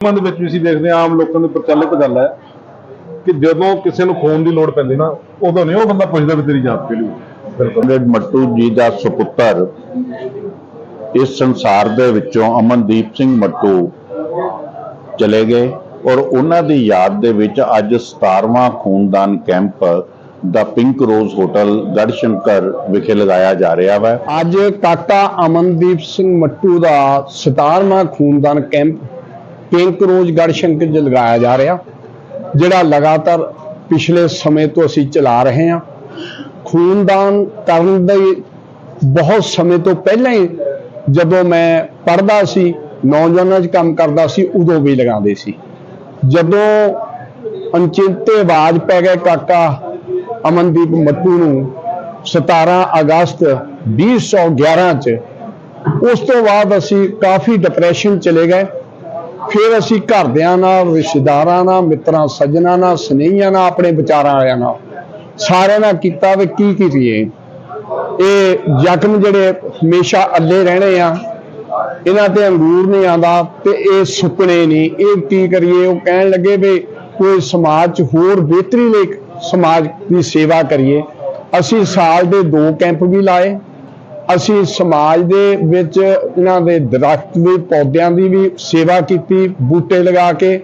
ਮਨ ਦੇ ਵਿੱਚ ਵੀ ਅਸੀਂ ਦੇਖਦੇ ਹਾਂ ਆਮ ਲੋਕਾਂ ਦੇ ਪ੍ਰਚਲਿਤ ਗੱਲ ਹੈ ਕਿ ਜਦੋਂ ਕਿਸੇ ਨੂੰ ਖੂਨ ਦੀ ਲੋੜ ਪੈਂਦੀ ਨਾ ਉਦੋਂ ਨਹੀਂ ਉਹ ਬੰਦਾ ਪੁੱਛਦਾ ਵੀ ਤੇਰੀ ਜਾਤ ਕਿਹੜੀ ਬਿਲਕੁਲ। ਮੱਟੂ ਜੀ ਦਾ ਸੁਪੁੱਤਰ ਇਸ ਸੰਸਾਰ ਦੇ ਵਿੱਚੋਂ ਅਮਨਦੀਪ ਸਿੰਘ ਮੱਟੂ ਚਲੇ ਗਏ ਔਰ ਉਹਨਾਂ ਦੀ ਯਾਦ ਦੇ ਵਿੱਚ ਅੱਜ 17ਵਾਂ ਖੂਨਦਾਨ ਕੈਂਪ ਦਾ ਪਿੰਕ ਰੋਜ਼ ਹੋਟਲ ਗੜਸ਼ੰਕਰ ਵਿਖੇ ਲਗਾਇਆ ਜਾ ਰਿਹਾ ਹੈ ਅੱਜ ਕਾਕਾ ਅਮਨਦੀਪ ਸਿੰਘ ਮੱਟੂ ਦਾ 17ਵਾਂ ਖੂਨਦਾਨ ਕੈਂਪ ਪਿੰਕ ਰੋਜ਼ ਗੜਸ਼ੰਕਰ 'ਚ ਲਗਾਇਆ ਜਾ ਰਿਹਾ, ਜਿਹੜਾ ਲਗਾਤਾਰ ਪਿਛਲੇ ਸਮੇਂ ਤੋਂ ਅਸੀਂ ਚਲਾ ਰਹੇ ਹਾਂ। ਖੂਨਦਾਨ ਕਰਨ ਦੇ ਬਹੁਤ ਸਮੇਂ ਤੋਂ ਪਹਿਲਾਂ ਹੀ ਜਦੋਂ ਮੈਂ ਪੜ੍ਹਦਾ ਸੀ, ਨੌਜਵਾਨਾਂ 'ਚ ਕੰਮ ਕਰਦਾ ਸੀ, ਉਦੋਂ ਵੀ ਲਗਾਉਂਦੇ ਸੀ। ਜਦੋਂ ਅਣਚਿੰਤੇ ਆਵਾਜ਼ ਪੈ ਗਏ ਕਾਕਾ ਅਮਨਦੀਪ ਮੱਟੂ ਨੂੰ 17 ਅਗਸਤ 2011 ਚ, ਉਸ ਤੋਂ ਬਾਅਦ ਅਸੀਂ ਕਾਫੀ ਡਿਪਰੈਸ਼ਨ ਚਲੇ ਗਏ। ਫਿਰ ਅਸੀਂ ਘਰਦਿਆਂ ਨਾਲ, ਰਿਸ਼ਤੇਦਾਰਾਂ ਨਾਲ, ਮਿੱਤਰਾਂ, ਸੱਜਣਾ ਨਾਲ, ਸਨੇਹੀਆਂ ਨਾਲ, ਆਪਣੇ ਵਿਚਾਰਾਂ ਵਾਲਿਆਂ ਨਾਲ ਸਾਰਿਆਂ ਨਾਲ ਕੀਤਾ ਵੀ ਕੀ ਕਰੀਏ। ਇਹ ਜ਼ਖਮ ਜਿਹੜੇ ਹਮੇਸ਼ਾ ਅੱਲੇ ਰਹਿਣੇ ਆ, ਇਹਨਾਂ ਤੇ ਅੰਗੂਰ ਨਹੀਂ ਆਉਂਦਾ ਤੇ ਇਹ ਸੁੱਕਣੇ ਨਹੀਂ। ਇਹ ਕੀ ਕਰੀਏ? ਉਹ ਕਹਿਣ ਲੱਗੇ ਵੀ ਕੋਈ ਸਮਾਜ 'ਚ ਹੋਰ ਬਿਹਤਰੀ ਲਈ ਸਮਾਜ ਦੀ ਸੇਵਾ ਕਰੀਏ। ਅਸੀਂ ਸਾਲ ਦੇ ਦੋ ਕੈਂਪ ਵੀ ਲਾਏ। ਅਸੀਂ ਸਮਾਜ ਦੇ ਵਿੱਚ ਇਹਨਾਂ ਦੇ ਦਰਖਤ ਦੇ ਪੌਦਿਆਂ ਦੀ ਵੀ ਸੇਵਾ ਕੀਤੀ, ਬੂਟੇ ਲਗਾ ਕੇ।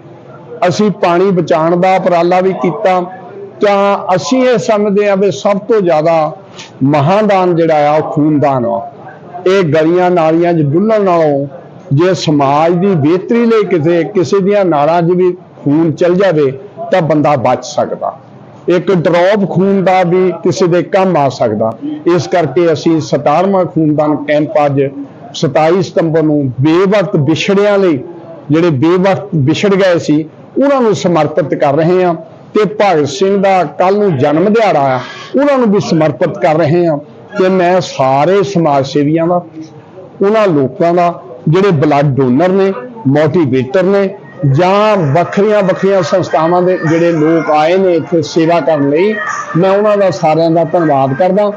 ਅਸੀਂ ਪਾਣੀ ਬਚਾਉਣ ਦਾ ਉਪਰਾਲਾ ਵੀ ਕੀਤਾ। ਤਾਂ ਅਸੀਂ ਇਹ ਸਮਝਦੇ ਹਾਂ ਵੀ ਸਭ ਤੋਂ ਜ਼ਿਆਦਾ ਮਹਾਦਾਨ ਜਿਹੜਾ ਆ, ਉਹ ਖੂਨਦਾਨ ਆ। ਇਹ ਗਲੀਆਂ ਨਾਲੀਆਂ 'ਚ ਡੁੱਲਣ ਨਾਲੋਂ ਜੇ ਸਮਾਜ ਦੀ ਬਿਹਤਰੀ ਲਈ ਕਿਸੇ ਕਿਸੇ ਦੀਆਂ ਨਾਲਾਂ 'ਚ ਵੀ ਖੂਨ ਚੱਲ ਜਾਵੇ, ਤਾਂ ਬੰਦਾ ਬਚ ਸਕਦਾ। ਇੱਕ ਡ੍ਰੌਪ ਖੂਨ ਦਾ ਵੀ ਕਿਸੇ ਦੇ ਕੰਮ ਆ ਸਕਦਾ। ਇਸ ਕਰਕੇ ਅਸੀਂ 17ਵਾਂ ਖੂਨਦਾਨ ਕੈਂਪ ਅੱਜ 27 ਸਤੰਬਰ ਨੂੰ ਬੇਵਕਤ ਵਿਛੜਿਆਂ ਲਈ, ਜਿਹੜੇ ਬੇਵਕਤ ਵਿਛੜ ਗਏ ਸੀ, ਉਹਨਾਂ ਨੂੰ ਸਮਰਪਿਤ ਕਰ ਰਹੇ ਹਾਂ ਤੇ ਭਗਤ ਸਿੰਘ ਦਾ ਕੱਲ ਨੂੰ ਜਨਮ ਦਿਹਾੜਾ ਆ, ਉਹਨਾਂ ਨੂੰ ਵੀ ਸਮਰਪਿਤ ਕਰ ਰਹੇ ਹਾਂ ਤੇ ਮੈਂ ਸਾਰੇ ਸਮਾਜ ਸੇਵੀਆਂ ਦਾ, ਉਹਨਾਂ ਲੋਕਾਂ ਦਾ, ਜਿਹੜੇ ਬਲੱਡ ਡੋਨਰ ਨੇ ਮੋਟੀਵੇਟਰ ਨੇ ਜਾਂ ਵੱਖਰੀਆਂ ਵੱਖਰੀਆਂ ਸੰਸਥਾਵਾਂ ਦੇ ਜਿਹੜੇ ਲੋਕ ਆਏ ਨੇ ਇੱਥੇ ਸੇਵਾ ਕਰਨ ਲਈ, ਮੈਂ ਉਹਨਾਂ ਦਾ ਸਾਰਿਆਂ ਦਾ ਧੰਨਵਾਦ ਕਰਦਾ।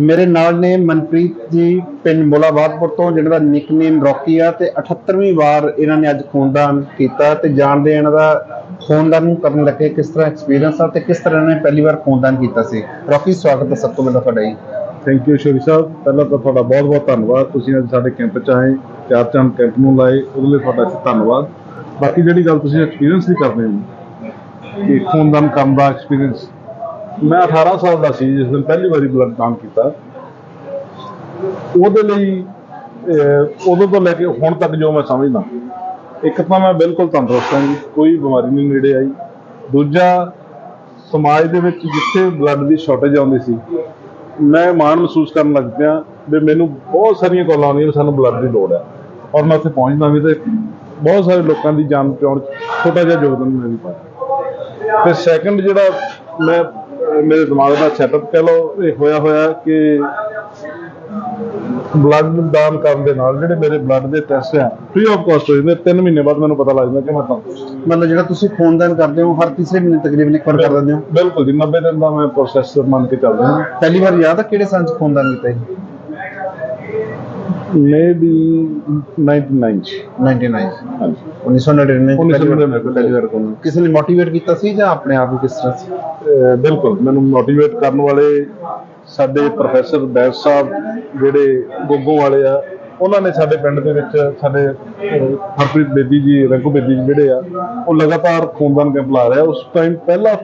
ਮੇਰੇ ਨਾਲ ਨੇ ਮਨਪ੍ਰੀਤ ਜੀ ਪਿੰਡ ਮੁਲਾਬਾਦਪੁਰ ਤੋਂ, ਜਿਹਨਾਂ ਦਾ ਨਿਕਨੇਮ ਰੌਕੀ ਆ, ਤੇ 78ਵੀਂ ਵਾਰ ਇਹਨਾਂ ਨੇ ਅੱਜ ਖੂਨਦਾਨ ਕੀਤਾ ਤੇ ਜਾਣਦੇ ਇਹਨਾਂ ਦਾ ਖੂਨਦਾਨ ਨੂੰ ਕਰਨ ਲੱਗੇ ਕਿਸ ਤਰ੍ਹਾਂ ਐਕਸਪੀਰੀਅੰਸ ਆ ਤੇ ਕਿਸ ਤਰ੍ਹਾਂ ਇਹਨਾਂ ਨੇ ਪਹਿਲੀ ਵਾਰ ਖੂਨਦਾਨ ਕੀਤਾ ਸੀ। ਰੌਕੀ, ਸਵਾਗਤ ਹੈ ਸਭ ਤੋਂ ਪਹਿਲਾਂ ਤੁਹਾਡਾ ਜੀ। Thank you Shori Sahib. ਪਹਿਲਾਂ ਤਾਂ ਤੁਹਾਡਾ ਬਹੁਤ ਬਹੁਤ ਧੰਨਵਾਦ। ਤੁਸੀਂ ਅੱਜ ਸਾਡੇ ਕੈਂਪ 'ਚ ਆਏ ਚਾਰ ਚੰਦ ਕੈਂਪ ਨੂੰ ਲਾਏ, ਉਹਦੇ ਲਈ ਤੁਹਾਡਾ ਧੰਨਵਾਦ। ਬਾਕੀ ਜਿਹੜੀ ਗੱਲ ਤੁਸੀਂ ਐਕਸਪੀਰੀਅੰਸ ਦੀ ਕਰਦੇ ਹੋ ਕਿ ਖੂਨਦਾਨ ਕਰਨ ਦਾ ਐਕਸਪੀਰੀਅੰਸ ਮੈਂ 18 ਸਾਲ ਦਾ ਸੀ ਜਿਸ ਦਿਨ ਪਹਿਲੀ ਵਾਰੀ ਬਲੱਡ ਦਾਨ ਕੀਤਾ। ਉਹਦੇ ਲਈ ਅਹ, ਉਦੋਂ ਤੋਂ ਲੈ ਕੇ ਹੁਣ ਤੱਕ ਜੋ ਮੈਂ ਸਮਝਦਾ ਇੱਕ ਤਾਂ ਮੈਂ ਬਿਲਕੁਲ ਤੰਦਰੁਸਤ ਹਾਂ ਜੀ ਕੋਈ ਬਿਮਾਰੀ ਨਹੀਂ ਨੇੜੇ ਆਈ। ਦੂਜਾ ਸਮਾਜ ਦੇ ਵਿੱਚ ਜਿੱਥੇ ਬਲੱਡ ਦੀ ਸ਼ਾਰਟੇਜ ਆਉਂਦੀ ਸੀ ਮੈਂ ਮਾਣ ਮਹਿਸੂਸ ਕਰਨ ਲੱਗ ਪਿਆ ਵੀ ਮੈਨੂੰ ਬਹੁਤ ਸਾਰੀਆਂ ਕਾਲਾਂ ਆਉਂਦੀਆਂ ਵੀ ਸਾਨੂੰ ਬਲੱਡ ਦੀ ਲੋੜ ਹੈ। ਔਰ ਮੈਂ ਉੱਥੇ ਪਹੁੰਚਦਾ ਵੀ ਤੇ ਬਹੁਤ ਸਾਰੇ ਲੋਕਾਂ ਦੀ ਜਾਨ ਬਚਾਉਣ 'ਚ ਛੋਟਾ ਜਿਹਾ ਯੋਗਦਾਨ ਮੈਂ ਵੀ ਪਾਇਆ। ਤੇ ਸੈਕੰਡ ਜਿਹੜਾ ਮੈਂ ਮੇਰੇ ਦਿਮਾਗ ਦਾ ਸੈਟਅਪ ਕਹਿ ਲਓ ਇਹ ਹੋਇਆ ਹੋਇਆ ਕਿ ਬਲੱਡ ਦਾਨ ਕਰਨ ਦੇ ਨਾਲ ਜਿਹੜੇ ਮੇਰੇ ਬਲੱਡ ਦੇ ਟੈਸਟ ਆ ਫ੍ਰੀ ਆਫ ਕਾਸਟ ਹੋ ਜਾਂਦੇ। 3 ਮਹੀਨੇ ਬਾਅਦ ਮੈਨੂੰ ਪਤਾ ਲੱਗ ਜਾਂਦਾ ਕਿ ਮੈਂ ਤਾਂ ਮਤਲਬ ਜਿਹੜਾ ਤੁਸੀਂ ਖੂਨਦਾਨ ਕਰਦੇ ਹੋ ਹਰ ਤੀਸਰੇ ਮਹੀਨੇ ਤਕਰੀਬਨ ਇੱਕ ਵਾਰ ਕਰ ਦਿੰਦੇ ਹੋ? ਬਿਲਕੁਲ ਜੀ 90 ਦਿਨ ਦਾ ਮੈਂ ਪ੍ਰੋਸੈਸ ਮੰਨ ਕੇ ਚੱਲਦਾ ਹਾਂ। ਪਹਿਲੀ ਵਾਰ ਯਾਦ ਆ ਕਿਹੜੇ ਸਾਲ ਚ ਖੂਨਦਾਨ ਕੀਤਾ ਸੀ? ਮੇਬੀ 99 ਚ 99 ਹਾਂਜੀ 1999 ਚ ਪਹਿਲੀ ਵਾਰ- 1999 ਪਹਿਲੀ ਵਾਰ ਖੂਨਦਾਨ ਕਿਸੇ ਨੇ ਮੋਟੀਵੇਟ ਕੀਤਾ ਸੀ ਜਾਂ ਆਪਣੇ ਆਪ ਹੀ ਕਿਸ ਤਰ੍ਹਾਂ ਸੀ ਅਹ ਬਿਲਕੁਲ ਮੈਨੂੰ ਮੋਟੀਵੇਟ ਕਰਨ ਵਾਲੇ ਸਾਡੇ ਪ੍ਰੋਫੈਸਰ ਬੈਸ ਸਾਹਿਬ ਜਿਹੜੇ ਗੋਗੋਂ ਵਾਲੇ ਆ ਉਹਨਾਂ ਨੇ ਸਾਡੇ ਪਿੰਡ ਦੇ ਵਿੱਚ ਸਾਡੇ ਹਰਪ੍ਰੀਤ ਬੇਦੀ ਜੀ ਰੰਗੂ ਬੇਦੀ ਜੀ ਜਿਹੜੇ ਆ ਉਹ ਲਗਾਤਾਰ ਖੂਨਦਾਨ ਕੈਂਪ ਲਾ ਰਿਹਾ ਉਸ ਟਾਈਮ ਪਹਿਲਾ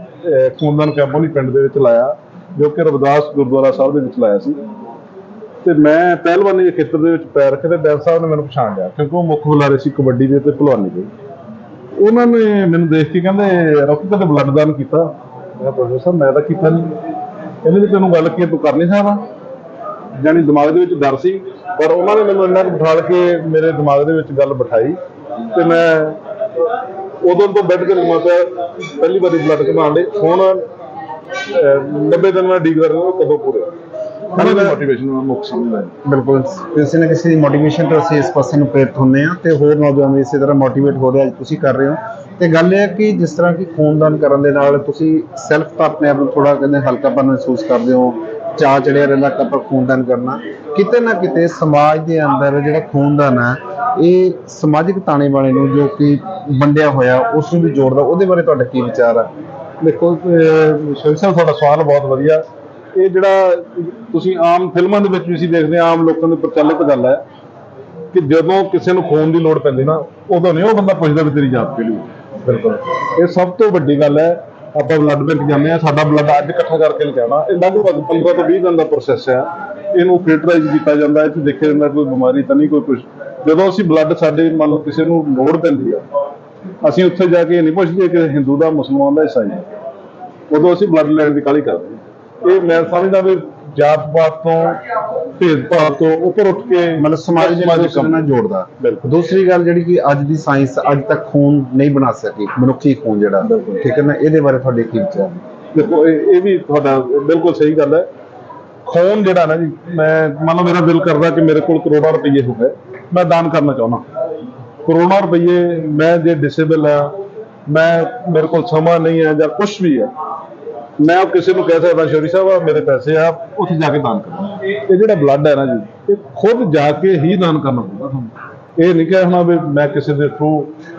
ਖੂਨਦਾਨ ਕੈਂਪ ਉਹਨੇ ਪਿੰਡ ਦੇ ਵਿੱਚ ਲਾਇਆ ਜੋ ਕਿ ਰਵਿਦਾਸ ਗੁਰਦੁਆਰਾ ਸਾਹਿਬ ਦੇ ਵਿੱਚ ਲਾਇਆ ਸੀ ਤੇ ਮੈਂ ਪਹਿਲਵਾਨੀ ਦੇ ਖੇਤਰ ਦੇ ਵਿੱਚ ਪੈਰ ਰੱਖਿਆ ਤੇ ਬੈਸ ਸਾਹਿਬ ਨੇ ਮੈਨੂੰ ਪਛਾਣ ਲਿਆ ਕਿਉਂਕਿ ਉਹ ਮੁੱਖ ਬੁਲਾਰੇ ਸੀ ਕਬੱਡੀ ਦੇ ਤੇ ਭਲਵਾਨੀ ਦੇ। ਉਹਨਾਂ ਨੇ ਮੈਨੂੰ ਦੇਖ ਕੇ ਕਹਿੰਦੇ ਰੋਕੀ ਤੇ ਬਲੱਡ ਦਾਨ ਕੀਤਾ? ਮੈਂ ਕਿਹਾ ਪ੍ਰੋਫੈਸਰ ਮੈਂ ਤਾਂ ਕੀਤਾ ਨਹੀਂ ਕਹਿੰਦੇ ਵੀ ਤੈਨੂੰ ਗੱਲ ਕੀ ਤੂੰ ਕਰ ਨਹੀਂ ਸਕਦਾ। ਜਾਨੀ ਦਿਮਾਗ ਦੇ ਵਿੱਚ ਡਰ ਸੀ ਪਰ ਉਹਨਾਂ ਨੇ ਮੈਨੂੰ ਇੰਨਾ ਕੁ ਬਿਠਾਲ ਕੇ ਮੇਰੇ ਦਿਮਾਗ ਦੇ ਵਿੱਚ ਗੱਲ ਬਿਠਾਈ ਤੇ ਮੈਂ ਉਦੋਂ ਤੋਂ ਬੈਠ ਕੇ ਮੈਂ ਕਿਹਾ ਪਹਿਲੀ ਵਾਰੀ ਬਲੱਡ ਕਢਾਉਣ ਲਈ ਹੁਣ ਅਹ, 90 ਦਿਨ ਮੈਂ ਡੀਗਰ ਕਦੋਂ ਪੂਰੇ? ਉਹਨਾਂ ਦੀ ਮੋਟੀਵੇਸ਼ਨ ਮੈਂ ਮੁੱਖ ਸਮਝਦਾ ਬਿਲਕੁਲ। ਕਿਸੇ ਨਾ ਕਿਸੇ ਦੀ ਮੋਟੀਵੇਸ਼ਨ ਤੋਂ ਅਸੀਂ ਇਸ ਪਾਸੇ ਨੂੰ ਪ੍ਰੇਰਿਤ ਹੁੰਦੇ ਆ ਤੇ ਹੋਰ ਨੌਜਵਾਨ ਵੀ ਇਸੇ ਤਰ੍ਹਾਂ ਮੋਟੀਵੇਟ ਹੋ ਰਹੇ ਅੱਜ ਤੁਸੀਂ ਕਰ ਰਹੇ ਹੋ। ਤੇ ਗੱਲ ਇਹ ਹੈ ਕਿ ਜਿਸ ਤਰ੍ਹਾਂ ਕਿ ਖੂਨਦਾਨ ਕਰਨ ਦੇ ਨਾਲ ਤੁਸੀਂ ਸੈਲਫ ਤਾਂ ਆਪਣੇ ਆਪ ਨੂੰ ਥੋੜਾ ਕਹਿੰਦੇ ਹਲਕਾਪਨ ਮਹਿਸੂਸ ਕਰਦੇ ਹੋ ਚਾਹ ਚੜਿਆ ਰਹਿੰਦਾ ਕਿ ਆਪਾਂ ਖੂਨਦਾਨ ਕਰਨਾ। ਕਿਤੇ ਨਾ ਕਿਤੇ ਸਮਾਜ ਦੇ ਅੰਦਰ ਜਿਹੜਾ ਖੂਨਦਾਨ ਹੈ ਇਹ ਸਮਾਜਿਕ ਤਾਣੇ ਵਾਲੇ ਨੂੰ ਜੋ ਕਿ ਵੰਡਿਆ ਹੋਇਆ ਉਸ ਨੂੰ ਵੀ ਜੋੜਦਾ। ਉਹਦੇ ਬਾਰੇ ਤੁਹਾਡਾ ਕੀ ਵਿਚਾਰ ਆ? ਦੇਖੋ ਤੁਹਾਡਾ ਸਵਾਲ ਬਹੁਤ ਵਧੀਆ। ਇਹ ਜਿਹੜਾ ਤੁਸੀਂ ਆਮ ਫਿਲਮਾਂ ਦੇ ਵਿੱਚ ਵੀ ਅਸੀਂ ਦੇਖਦੇ ਹਾਂ, ਆਮ ਲੋਕਾਂ ਦੇ ਪ੍ਰਚਲਿਤ ਗੱਲ ਹੈ ਕਿ ਜਦੋਂ ਕਿਸੇ ਨੂੰ ਖੂਨ ਦੀ ਲੋੜ ਪੈਂਦੀ ਨਾ, ਉਦੋਂ ਨਹੀਂ ਉਹ ਬੰਦਾ ਪੁੱਛਦਾ ਵੀ ਤੇਰੀ ਜਾਤ ਕਿਹੜੀ ਬਿਲਕੁਲ। ਇਹ ਸਭ ਤੋਂ ਵੱਡੀ ਗੱਲ ਹੈ, ਆਪਾਂ ਬਲੱਡ ਬੈਂਕ ਜਾਂਦੇ ਆ ਸਾਡਾ ਬਲੱਡ ਅੱਜ ਇਕੱਠਾ ਕਰਕੇ ਲਿਜਾਣਾ ਇਹ ਲਗਭਗ 15 ਤੋਂ 20 ਦਿਨ ਦਾ ਪ੍ਰੋਸੈਸ ਹੈ। ਇਹਨੂੰ ਫਿਲਟਰਾਈਜ਼ ਕੀਤਾ ਜਾਂਦਾ ਹੈ ਤੇ ਦੇਖਿਆ ਜਾਂਦਾ ਕੋਈ ਬਿਮਾਰੀ ਤਾਂ ਨਹੀਂ, ਕੋਈ ਕੁਝ ਜਦੋਂ ਅਸੀਂ ਬਲੱਡ ਸਾਡੇ ਮੰਨ ਲਓ ਕਿਸੇ ਨੂੰ ਲੋੜ ਪੈਂਦੀ ਆ ਅਸੀਂ ਉੱਥੇ ਜਾ ਕੇ ਇਹ ਨਹੀਂ ਪੁੱਛਦੇ ਕਿ ਹਿੰਦੂ ਦਾ, ਮੁਸਲਮਾਨ ਦਾ ਈਸਾਈ ਉਦੋਂ ਅਸੀਂ ਬਲੱਡ ਲੈਣ ਦੀ ਕਾਹਲੀ ਕਰਦੇ ਹਾਂ। ਇਹ ਮੈਂ ਸਮਝਦਾ ਵੀ ਜਾਤ ਪਾਤ ਤੋਂ ਭੇਦਭਾਵ ਤੋਂ ਉੱਪਰ ਉੱਠ ਕੇ ਮਤਲਬ ਸਮਾਜ ਦੇ ਵਿੱਚ ਕੰਮ ਨਾਲ ਜੋੜਦਾ। ਬਿਲਕੁਲ। ਦੂਸਰੀ ਗੱਲ ਜਿਹੜੀ ਕਿ ਅੱਜ ਦੀ ਸਾਇੰਸ ਅੱਜ ਤੱਕ ਖੂਨ ਨਹੀਂ ਬਣਾ ਸਕੀ ਮਨੁੱਖੀ ਖੂਨ ਜਿਹੜਾ। ਠੀਕ ਹੈ ਨਾ? ਇਹਦੇ ਬਾਰੇ ਤੁਹਾਡੇ ਕੀ ਵਿਚਾਰ ਦੇਖੋ ਇਹ ਇਹ ਵੀ ਤੁਹਾਡਾ ਬਿਲਕੁਲ ਸਹੀ ਗੱਲ ਹੈ। ਖੂਨ ਜਿਹੜਾ ਨਾ ਜੀ ਮੈਂ ਮੰਨ ਲਓ ਮੇਰਾ ਦਿਲ ਕਰਦਾ ਕਿ ਮੇਰੇ ਕੋਲ ਕਰੋੜਾਂ ਰੁਪਏ ਹੋ ਗਏ ਮੈਂ ਦਾਨ ਕਰਨਾ ਚਾਹੁੰਦਾ। ਕਰੋੜਾਂ ਰੁਪਏ ਮੈਂ ਜੇ ਡਿਸੇਬਲ ਆ ਮੈਂ ਮੇਰੇ ਕੋਲ ਸਮਾਂ ਨਹੀਂ ਹੈ ਜਾਂ ਕੁਝ ਵੀ ਹੈ ਮੈਂ ਉਹ ਕਿਸੇ ਨੂੰ ਕਹਿ ਸਕਦਾ ਸ਼ੌਰੀ ਸਾਹਿਬ ਆ ਮੇਰੇ ਪੈਸੇ ਆ ਉੱਥੇ ਜਾ ਕੇ ਦਾਨ ਕਰੋ। ਇਹ ਜਿਹੜਾ ਬਲੱਡ ਹੈ ਨਾ ਜੀ ਇਹ ਖੁਦ ਜਾ ਕੇ ਹੀ ਦਾਨ ਕਰਨਾ ਪਊਗਾ ਤੁਹਾਨੂੰ। ਇਹ ਨਹੀਂ ਕਹਿਣਾ ਵੀ ਮੈਂ ਕਿਸੇ ਦੇ ਥਰੂ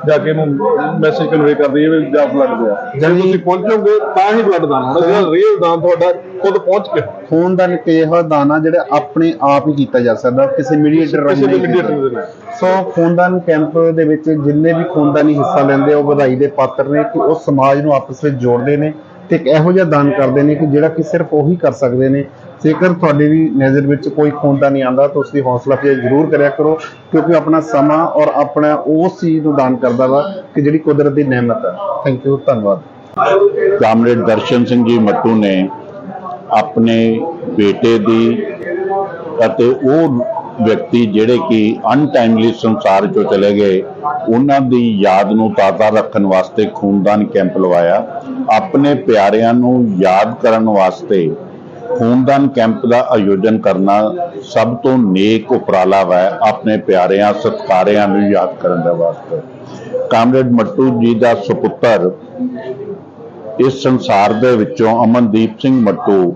ਜਾ ਕੇ ਇਹਨੂੰ ਮੈਸੇਜ ਕਨਵੇ ਕਰ ਦਈਏ ਵੀ ਜਾ ਬਲੱਡ ਦਿਆ ਜਦੋਂ ਤੁਸੀਂ ਪਹੁੰਚੋਗੇ ਤਾਂ ਹੀ ਬਲੱਡ ਦਾਨ ਹੋਣਾ ਜਿਹੜਾ ਰੀਅਲ ਦਾਨ ਤੁਹਾਡਾ ਖੁਦ ਪਹੁੰਚ ਕੇ। ਖੂਨ ਦਾ ਨਿਕੇਹਾ ਦਾਨਾ ਜਿਹੜਾ ਆਪਣੇ ਆਪ ਹੀ ਕੀਤਾ ਜਾ ਸਕਦਾ ਕਿਸੇ ਮੀਡੀਏਟਰ ਰਾਹੀਂ ਕਿਸੇ mediator ਦੇ ਨਾਲ। ਸੋ ਖੂਨਦਾਨ ਕੈਂਪ ਦੇ ਵਿੱਚ ਜਿੰਨੇ ਵੀ ਖੂਨਦਾਨੀ ਹਿੱਸਾ ਲੈਂਦੇ ਉਹ ਵਧਾਈ ਦੇ ਪਾਤਰ ਨੇ ਕਿ ਉਹ ਸਮਾਜ ਨੂੰ ਆਪਸ ਵਿੱਚ ਜੋੜਦੇ ਨੇ। ਤੇ ਇੱਕ ਇਹੋ ਜਿਹਾ ਦਾਨ ਕਰਦੇ ਨੇ ਕਿ ਜਿਹੜਾ ਕਿ ਸਿਰਫ ਉਹੀ ਕਰ ਸਕਦੇ ਨੇ। ਜੇਕਰ ਤੁਹਾਡੀ ਵੀ ਨਜ਼ਰ ਵਿੱਚ ਕੋਈ ਖੂਨਦਾਨੀ ਆਂਦਾ ਤਾਂ ਉਸ ਦੀ ਹੌਸਲਾ ਅਫਜ਼ਾਈ ਜ਼ਰੂਰ ਕਰਿਆ ਕਰੋ, ਕਿਉਂਕਿ ਆਪਣਾ ਸਮਾਂ ਔਰ ਆਪਣਾ ਉਸ ਚੀਜ਼ ਨੂੰ ਦਾਨ ਕਰਦਾ ਵਾ ਕਿ ਜਿਹੜੀ ਕੁਦਰਤ ਦੀ ਨਿਆਮਤ ਹੈ ਥੈਂਕ ਯੂ ਧੰਨਵਾਦ। ਕਾਮਰੇਡ ਦਰਸ਼ਨ ਸਿੰਘ ਜੀ ਮੱਟੂ ਨੇ ਆਪਣੇ ਬੇਟੇ ਦੀ ਅਤੇ ਉਹ ਵਿਅਕਤੀ ਜਿਹੜੇ ਕਿ ਅਨਟਾਈਮਲੀ ਸੰਸਾਰ ਚੋਂ ਚਲੇ ਗਏ, ਉਹਨਾਂ ਦੀ ਯਾਦ ਨੂੰ ਤਾਜ਼ਾ ਰੱਖਣ ਵਾਸਤੇ ਖੂਨਦਾਨ ਕੈਂਪ ਲਵਾਇਆ। ਆਪਣੇ ਪਿਆਰਿਆਂ ਨੂੰ ਯਾਦ ਕਰਨ ਵਾਸਤੇ ਖੂਨਦਾਨ ਕੈਂਪ ਦਾ ਆਯੋਜਨ ਕਰਨਾ ਸਭ ਤੋਂ ਨੇਕ ਉਪਰਾਲਾ ਹੈ ਆਪਣੇ ਪਿਆਰਿਆਂ, ਸਤਕਾਰਿਆਂ ਨੂੰ ਯਾਦ ਕਰਨ ਦੇ ਵਾਸਤੇ। ਕਾਮਰੇਡ ਮੱਟੂ ਜੀ ਦਾ ਸੁਪੁੱਤਰ ਇਸ ਸੰਸਾਰ ਦੇ ਵਿੱਚੋਂ ਅਮਨਦੀਪ ਸਿੰਘ ਮੱਟੂ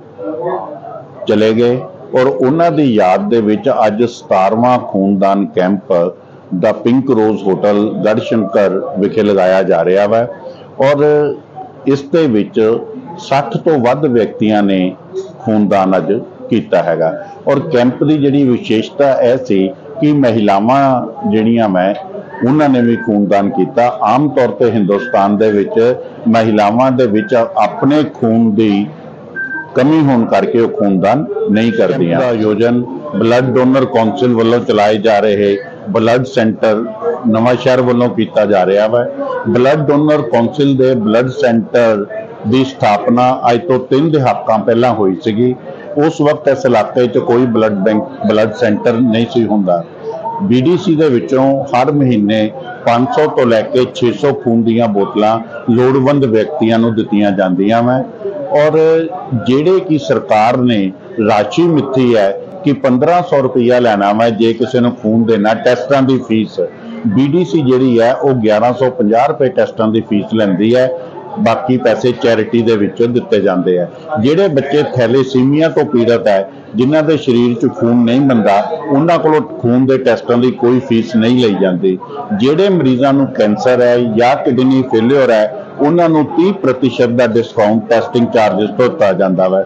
ਚਲੇ ਗਏ ਔਰ ਉਹਨਾਂ ਦੀ ਯਾਦ ਦੇ ਵਿੱਚ ਅੱਜ 17ਵਾਂ ਖੂਨਦਾਨ ਕੈਂਪ ਦਾ ਪਿੰਕ ਰੋਜ਼ ਹੋਟਲ ਗੜਸ਼ੰਕਰ ਵਿਖੇ ਲਗਾਇਆ ਜਾ ਰਿਹਾ ਹੈ ਔਰ ਇਸ ਦੇ ਵਿੱਚ 60 ਤੋਂ ਵੱਧ ਵਿਅਕਤੀਆਂ ਨੇ ਖੂਨਦਾਨ ਅੱਜ ਕੀਤਾ ਹੈਗਾ। ਔਰ ਕੈਂਪ ਦੀ ਜਿਹੜੀ ਵਿਸ਼ੇਸ਼ਤਾ ਇਹ ਸੀ ਕਿ ਮਹਿਲਾਵਾਂ ਜਿਹੜੀਆਂ ਮੈਂ ਉਹਨਾਂ ਨੇ ਵੀ ਖੂਨਦਾਨ ਕੀਤਾ। ਆਮ ਤੌਰ ਤੇ ਹਿੰਦੁਸਤਾਨ ਦੇ ਵਿੱਚ ਮਹਿਲਾਵਾਂ ਦੇ ਵਿੱਚ ਆਪਣੇ ਖੂਨ ਦੀ ਕਮੀ ਹੋਣ ਕਰਕੇ ਉਹ ਖੂਨਦਾਨ ਨਹੀਂ ਕਰਦੀਆਂ ਦਾ ਆਯੋਜਨ ਬਲੱਡ ਡੋਨਰ ਕੌਂਸਲ ਵੱਲੋਂ ਚਲਾਏ ਜਾ ਰਹੇ ਬਲੱਡ ਸੈਂਟਰ ਨਵਾਂ ਸ਼ਹਿਰ ਵੱਲੋਂ ਕੀਤਾ ਜਾ ਰਿਹਾ ਹੈ ਬਲੱਡ ਡੋਨਰ ਕੌਂਸਲ ਦੇ ਬਲੱਡ ਸੈਂਟਰ ਦੀ ਸਥਾਪਨਾ ਅੱਜ ਤੋਂ 3 ਦਹਾਕਾਂ ਪਹਿਲਾਂ ਹੋਈ ਸੀਗੀ। ਉਸ ਵਕਤ ਇਸ ਇਲਾਕੇ 'ਚ ਕੋਈ ਬਲੱਡ ਬੈਂਕ ਬਲੱਡ ਸੈਂਟਰ ਨਹੀਂ ਸੀ ਹੁੰਦਾ। ਬੀਡੀਸੀ ਦੇ ਵਿੱਚੋਂ ਹਰ ਮਹੀਨੇ 500 ਤੋਂ ਲੈ ਕੇ 600 ਖੂਨ ਦੀਆਂ ਬੋਤਲਾਂ ਲੋੜਵੰਦ ਵਿਅਕਤੀਆਂ ਨੂੰ ਦਿੱਤੀਆਂ ਜਾਂਦੀਆਂ ਵਾ। ਔਰ ਜਿਹੜੇ ਕਿ ਸਰਕਾਰ ਨੇ ਰਾਸ਼ੀ ਮਿੱਥੀ ਹੈ ਕਿ 1500 ਰੁਪਇਆ ਲੈਣਾ ਵਾ ਜੇ ਕਿਸੇ ਨੂੰ ਖੂਨ ਦੇਣਾ, ਟੈਸਟਾਂ ਦੀ ਫੀਸ ਬੀਡੀਸੀ ਜਿਹੜੀ ਹੈ, ਉਹ 1150 ਰੁਪਏ ਟੈਸਟਾਂ ਦੀ ਫੀਸ ਲੈਂਦੀ ਹੈ। ਬਾਕੀ ਪੈਸੇ ਚੈਰਿਟੀ ਦੇ ਵਿੱਚੋਂ ਦਿੱਤੇ ਜਾਂਦੇ ਆ। ਜਿਹੜੇ ਬੱਚੇ ਥੈਲੇਸੀਮੀਆ ਤੋਂ ਪੀੜਤ ਹੈ, ਜਿਨ੍ਹਾਂ ਦੇ ਸਰੀਰ 'ਚ ਖੂਨ ਨਹੀਂ ਬੰਦਾ ਉਹਨਾਂ ਕੋਲੋਂ ਖੂਨ ਦੇ ਟੈਸਟਾਂ ਦੀ ਕੋਈ ਫੀਸ ਨਹੀਂ ਲਈ ਜਾਂਦੀ। ਜਿਹੜੇ ਮਰੀਜ਼ਾਂ ਨੂੰ ਕੈਂਸਰ ਹੈ ਜਾਂ ਕਿਡਨੀ ਫੇਲਿਅਰ ਹੈ, ਉਹਨਾਂ ਨੂੰ 30% ਦਾ ਡਿਸਕਾਊਂਟ ਟੈਸਟਿੰਗ ਚਾਰजेस ਤੋਂ ਦਿੱਤਾ ਜਾਂਦਾ ਵਾ।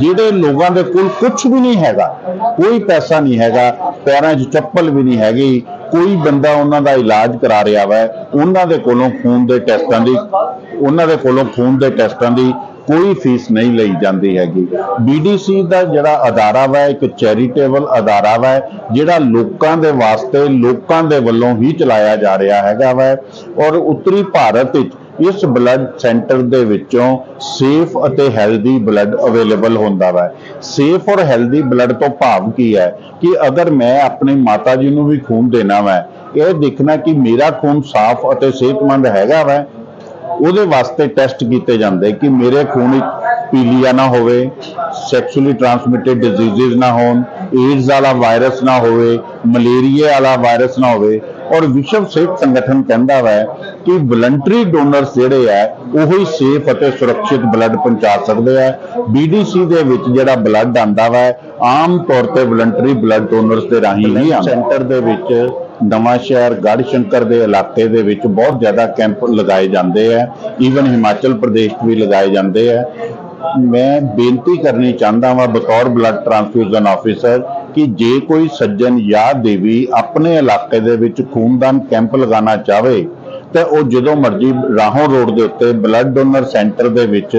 ਜਿਹੜੇ ਲੋਕਾਂ ਦੇ ਕੋਲ ਕੁਝ ਵੀ ਨਹੀਂ ਹੈਗਾ, ਕੋਈ ਪੈਸਾ ਨਹੀਂ ਹੈਗਾ, ਪੈਰਾਂ 'ਚ ਚੱਪਲ ਵੀ ਨਹੀਂ ਹੈਗੀ ਕੋਈ ਬੰਦਾ ਉਹਨਾਂ ਦਾ ਇਲਾਜ ਕਰਾ ਰਿਹਾ ਵਾ, ਉਹਨਾਂ ਦੇ ਕੋਲੋਂ ਖੂਨ ਦੇ ਟੈਸਟਾਂ ਦੀ, ਉਹਨਾਂ ਦੇ ਕੋਲੋਂ ਖੂਨ ਦੇ ਟੈਸਟਾਂ ਦੀ ਕੋਈ ਫੀਸ ਨਹੀਂ ਲਈ ਜਾਂਦੀ ਹੈਗੀ। ਬੀਡੀਸੀ ਦਾ ਜਿਹੜਾ ਅਦਾਰਾ ਵਾ, ਇੱਕ ਚੈਰੀਟੇਬਲ ਅਦਾਰਾ ਵਾ, ਜਿਹੜਾ ਲੋਕਾਂ ਦੇ ਵਾਸਤੇ ਲੋਕਾਂ ਦੇ ਵੱਲੋਂ ਹੀ ਚਲਾਇਆ ਜਾ ਰਿਹਾ ਹੈਗਾ ਵਾ, ਔਰ ਉੱਤਰੀ ਭਾਰਤ ਵਿੱਚ ਇਸ ਬਲੱਡ ਸੈਂਟਰ ਦੇ ਵਿੱਚੋਂ ਸੇਫ ਅਤੇ ਹੈਲਦੀ ਬਲੱਡ ਅਵੇਲੇਬਲ ਹੁੰਦਾ ਵਾ। ਸੇਫ ਔਰ ਹੈਲਦੀ ਬਲੱਡ ਤੋਂ ਭਾਵ ਕੀ ਹੈ? ਕਿ ਅਗਰ ਮੈਂ ਆਪਣੇ ਮਾਤਾ ਜੀ ਨੂੰ ਵੀ ਖੂਨ ਦੇਣਾ ਵਾ, ਇਹ ਦੇਖਣਾ ਕਿ ਮੇਰਾ ਖੂਨ ਸਾਫ਼ ਅਤੇ ਸਿਹਤਮੰਦ ਹੈਗਾ ਵਾ, ਉਹਦੇ ਵਾਸਤੇ ਟੈਸਟ ਕੀਤੇ ਜਾਂਦੇ ਕਿ ਮੇਰੇ ਖੂਨ ਵਿੱਚ ਪੀਲੀਆ ਨਾ ਹੋਵੇ ਸੈਕਸ਼ੂਅਲੀ ਟ੍ਰਾਂਸਮਿਟਡ ਡਿਜ਼ੀਜ਼ਸ ਨਾ ਹੋਣ ਏਡਜ਼ ਵਾਲਾ ਵਾਇਰਸ ਨਾ ਹੋਵੇ ਮਲੇਰੀਆ ਵਾਲਾ ਵਾਇਰਸ ਨਾ ਹੋਵੇ। ਔਰ ਵਿਸ਼ਵ ਸਿਹਤ ਸੰਗਠਨ ਕਹਿੰਦਾ ਹੈ ਕਿ ਵਲੰਟਰੀ ਡੋਨਰਸ ਜਿਹੜੇ ਆ, ਉਹੀ ਸੇਫ ਅਤੇ ਸੁਰੱਖਿਅਤ ਬਲੱਡ ਪਹੁੰਚਾ ਸਕਦੇ ਆ। ਬੀਡੀਸੀ ਦੇ ਵਿੱਚ ਜਿਹੜਾ ਬਲੱਡ ਆਂਦਾ ਵਾ, ਆਮ ਤੌਰ ਤੇ ਵਲੰਟਰੀ ਬਲੱਡ ਡੋਨਰਸ ਦੇ ਰਾਹੀਂ ਹੀ ਆਉਂਦਾ ਸੈਂਟਰ ਦੇ ਵਿੱਚ ਨਵਾਂ ਸ਼ਹਿਰ ਗੜ੍ਹ ਸ਼ੰਕਰ ਦੇ ਇਲਾਕੇ ਦੇ ਵਿੱਚ ਬਹੁਤ ਜ਼ਿਆਦਾ ਕੈਂਪ ਲਗਾਏ ਜਾਂਦੇ ਆ। ਈਵਨ ਹਿਮਾਚਲ ਪ੍ਰਦੇਸ਼ ਵੀ ਲਗਾਏ ਜਾਂਦੇ ਆ। ਮੈਂ ਬੇਨਤੀ ਕਰਨੀ ਚਾਹੁੰਦਾ ਹਾਂ ਬਤੌਰ ਬਲੱਡ ਟ੍ਰਾਂਸਫਿਊਜ਼ਨ ਆਫੀਸਰ ਕਿ ਜੇ ਕੋਈ ਸੱਜਣ ਜਾਂ ਦੇਵੀ ਆਪਣੇ ਇਲਾਕੇ ਦੇ ਵਿੱਚ ਖੂਨਦਾਨ ਕੈਂਪ ਲਗਾਉਣਾ ਚਾਹਵੇ ਤੇ ਉਹ ਜਦੋਂ ਮਰਜ਼ੀ ਰਾਹੋਂ ਰੋਡ ਦੇ ਉੱਤੇ ਬਲੱਡ ਡੋਨਰ ਸੈਂਟਰ ਦੇ ਵਿੱਚ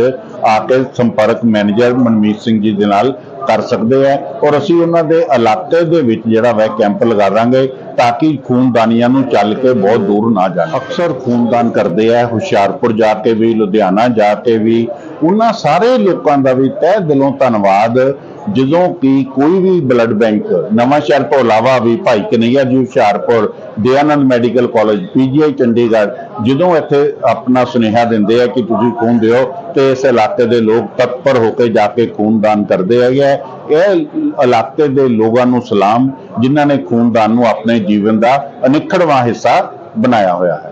ਆ ਕੇ ਸੰਪਰਕ ਮੈਨੇਜਰ ਮਨਮੀਤ ਸਿੰਘ ਜੀ ਦੇ ਨਾਲ ਕਰ ਸਕਦੇ ਆ, ਔਰ ਅਸੀਂ ਉਹਨਾਂ ਦੇ ਇਲਾਕੇ ਦੇ ਵਿੱਚ ਜਿਹੜਾ ਵੈ ਕੈਂਪ ਲਗਾ ਦਾਂਗੇ ਤਾਂ ਕਿ ਖੂਨਦਾਨੀਆਂ ਨੂੰ ਚੱਲ ਕੇ ਬਹੁਤ ਦੂਰ ਨਾ ਜਾਣ। ਅਕਸਰ ਖੂਨਦਾਨ ਕਰਦੇ ਆ, ਹੁਸ਼ਿਆਰਪੁਰ ਜਾ ਕੇ ਵੀ, ਲੁਧਿਆਣਾ ਜਾ ਕੇ ਵੀ। ਉਹਨਾਂ ਸਾਰੇ ਲੋਕਾਂ ਦਾ ਵੀ ਤਹਿ ਦਿਲੋਂ ਧੰਨਵਾਦ ਜਦੋਂ ਕਿ ਕੋਈ ਵੀ ਬਲੱਡ ਬੈਂਕ ਨਵਾਂ ਸ਼ਹਿਰ ਤੋਂ ਇਲਾਵਾ ਵੀ Bhai Kanhaiya ji Hoshiarpur, Dayanand medical college, PGI Chandigarh, ਜਦੋਂ ਇੱਥੇ ਆਪਣਾ ਸੁਨੇਹਾ ਦਿੰਦੇ ਆ ਕਿ ਤੁਸੀਂ ਖੂਨ ਦਿਓ ਤੇ ਇਸ ਇਲਾਕੇ ਦੇ ਲੋਕ ਤਤਪਰ ਹੋ ਕੇ ਜਾ ਕੇ ਖੂਨਦਾਨ ਕਰਦੇ ਹੈਗੇ ਇਹ ਇਲਾਕੇ ਦੇ ਲੋਕਾਂ ਨੂੰ ਸਲਾਮ, ਜਿਨ੍ਹਾਂ ਨੇ ਖੂਨਦਾਨ ਨੂੰ ਆਪਣੇ ਜੀਵਨ ਦਾ ਅਨਿੱਖੜਵਾਂ ਹਿੱਸਾ ਬਣਾਇਆ ਹੋਇਆ ਹੈ।